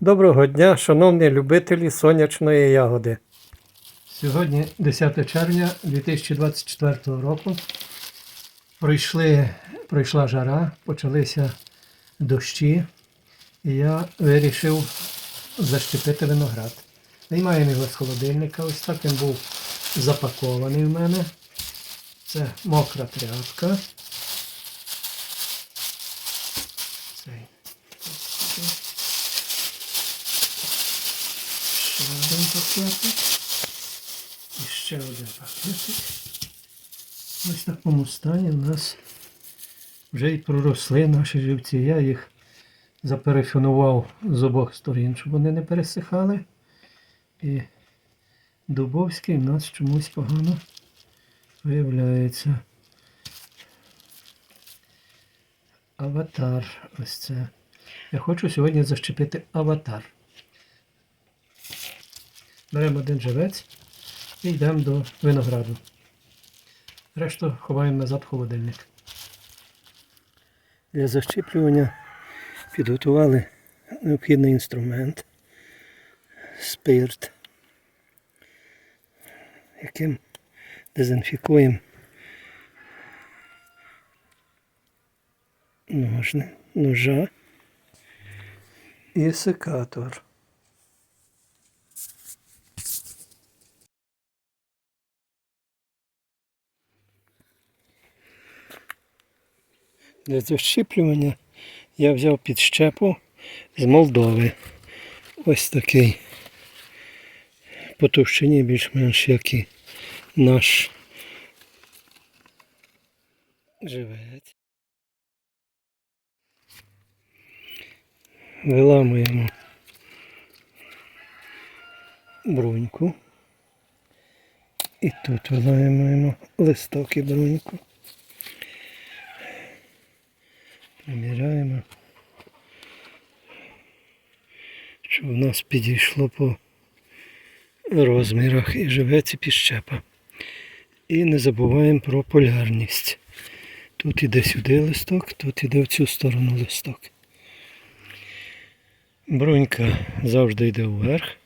Доброго дня, шановні любителі сонячної ягоди. Сьогодні 10 червня 2024 року. Пройшли, пройшла жара, почалися дощі, і я вирішив защепити виноград. Виймаємо його з холодильника, ось так він був запакований в мене. Це мокра тряпка. Пакетик. І ще один пакетик. Ось в такому стані у нас вже й проросли наші живці. Я їх заперефінував з обох сторін, щоб вони не пересихали. І Дубовський в нас чомусь погано виявляється. Аватар. Ось це. Я хочу сьогодні защепити аватар. Беремо один живець і йдемо до винограду. Решту ховаємо назад в холодильник. Для защіплювання підготували необхідний інструмент, спирт, яким дезінфікуємо ножни, ножа і секатор. Для защіплювання я взяв підщепу з Молдови. Ось такий по товщині більш-менш як і наш живець. Виламуємо бруньку. І тут виламуємо листок і бруньку. Приміряємо, щоб у нас підійшло по розмірах і живець і піщепа. І не забуваємо про полярність. Тут іде сюди листок, тут іде в цю сторону листок. Брунька завжди йде вверх,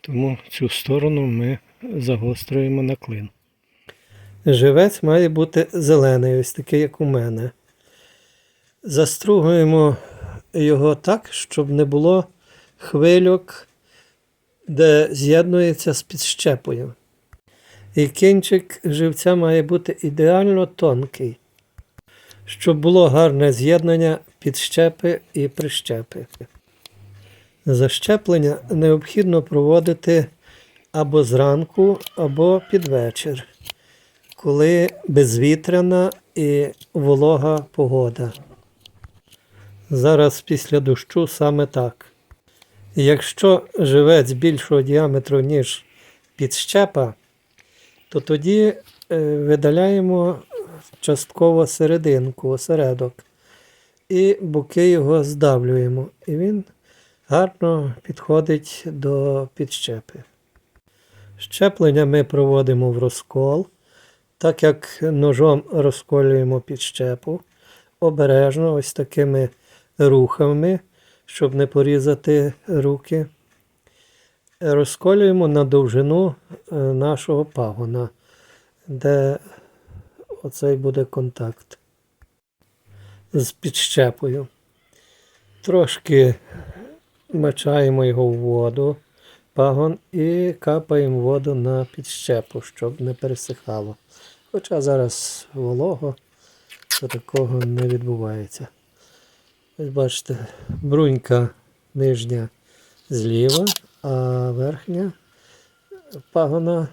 тому цю сторону ми загострюємо на клин. Живець має бути зелений, ось такий, як у мене. Застругуємо його так, щоб не було хвильок, де з'єднується з підщепою. І кінчик живця має бути ідеально тонкий, щоб було гарне з'єднання підщепи і прищепи. Защеплення необхідно проводити або зранку, або під вечір, коли безвітряна і волога погода. Зараз після дощу саме так. Якщо живець більшого діаметру, ніж підщепа, то тоді е, видаляємо частково серединку, осередок, і боки його здавлюємо. І він гарно підходить до підщепи. Щеплення ми проводимо в розкол, так як ножом розколюємо підщепу обережно, ось такими рухами, щоб не порізати руки. Розколюємо на довжину е, нашого пагона, де оцей буде контакт з підщепою. Трошки мачаємо його в воду, пагон і капаємо воду на підщепу, щоб не пересихало. Хоча зараз волого, то такого не відбувається. Ось бачите, брунька нижня зліва, а верхня пагона,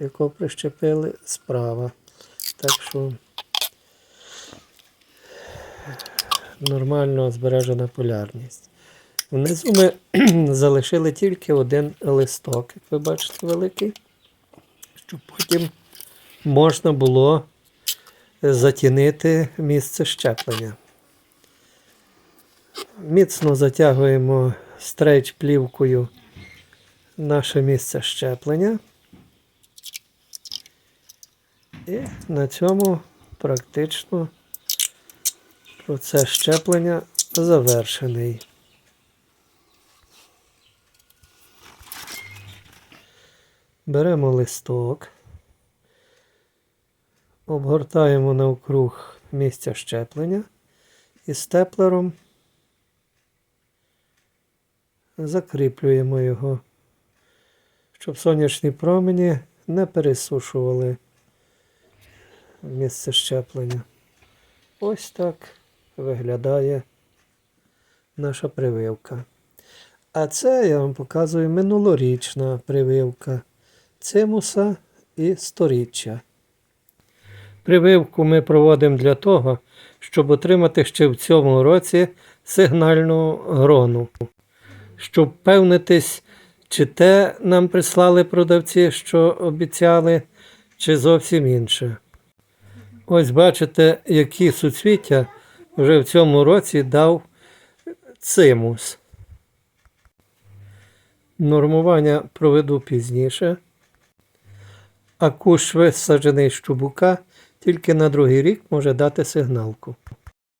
яку прищепили, справа. Так що нормально збережена полярність. Внизу ми залишили тільки один листок, як ви бачите, великий, щоб потім можна було затінити місце щеплення. Міцно затягуємо стрейч плівкою наше місце щеплення. І на цьому практично процес щеплення завершений. Беремо листок, обгортаємо навкруг місця щеплення і степлером закріплюємо його, щоб сонячні промені не пересушували місце щеплення. Ось так виглядає наша прививка. А це я вам показую минулорічна прививка цимуса і сторіччя. Прививку ми проводимо для того, щоб отримати ще в цьому році сигнальну грону, щоб впевнитись, чи те нам прислали продавці, що обіцяли, чи зовсім інше. Ось бачите, які суцвіття вже в цьому році дав цимус. Нормування проведу пізніше, а кущ висаджений з чубука тільки на другий рік може дати сигналку.